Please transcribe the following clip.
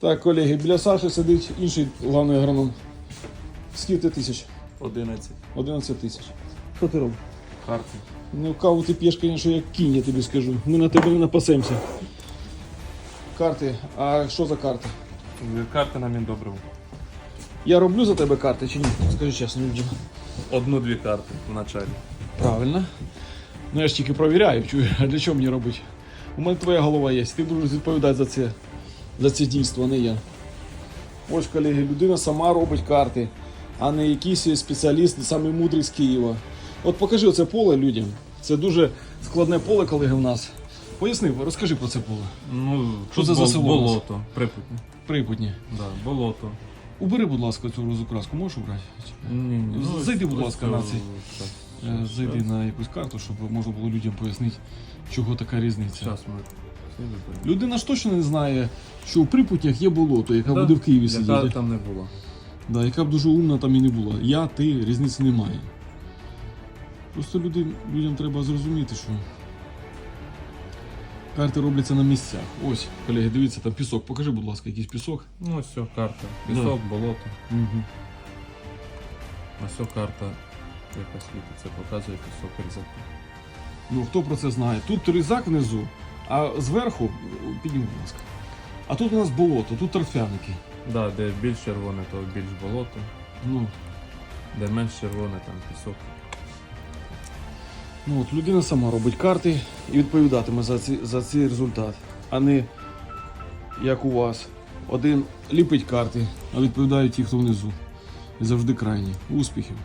Так, колеги, біля Саші сидить інший головний агроном. Скільки тисяч? 11. 11 тисяч. Що ти робиш? Карти. Ну, каву ти п'єш, звісно, як кінь, я тобі скажу. Ми на тебе не напасемося. Карти. А що за карти? Карти на Міндобрив. Я роблю за тебе карти чи ні? Скажи чесно, людям. Одну-дві карти в началі. Правильно. Ну я ж тільки провіряю, чую, а для чого мені робити? У мене твоя голова є, ти будеш відповідати за це, за це дійство, а не я. Ось, колеги, людина сама робить карти, а не якийсь спеціаліст, самий мудрий з Києва. От покажи оце поле людям. Це дуже складне поле, колеги, в нас. Поясни, розкажи про це поле. Ну, Що це за село? Болото. Припутні. Припутні. Да, болото. Убери, будь ласка, цю розукраску, можеш убрати? Ні, ні, ну, Зайди, будь ласка, на цей. Е, Зайди на якусь карту, щоб можна було людям пояснити, чого така різниця. Щас ми. Людина ж точно не знає, що у Припутнях є болото, яка Да, буде в Києві Яка сидіти. там не було. Да, яка б дуже умна там і не була. Я, ти, різниці немає. Просто люди, людям треба зрозуміти, що карти робляться на місцях. Ось, колеги, дивіться, там пісок. Покажи, будь ласка, якийсь пісок. Ну, ось все, карта. Пісок, болото. Угу. Ось все карта, яка світиться, показує пісок різати. Ну, хто про це знає? Тут різак внизу, а зверху, підніми, будь ласка. А тут у нас болото, тут торфяники. Да, де більш червоне, то більш болото. Ну, Де менш червоне, там пісок. Ну от людина сама робить карти і відповідатиме за, ці, за цей результат, а не як у вас. Один ліпить карти, а відповідають ті, хто внизу. І завжди крайні. Успіхів!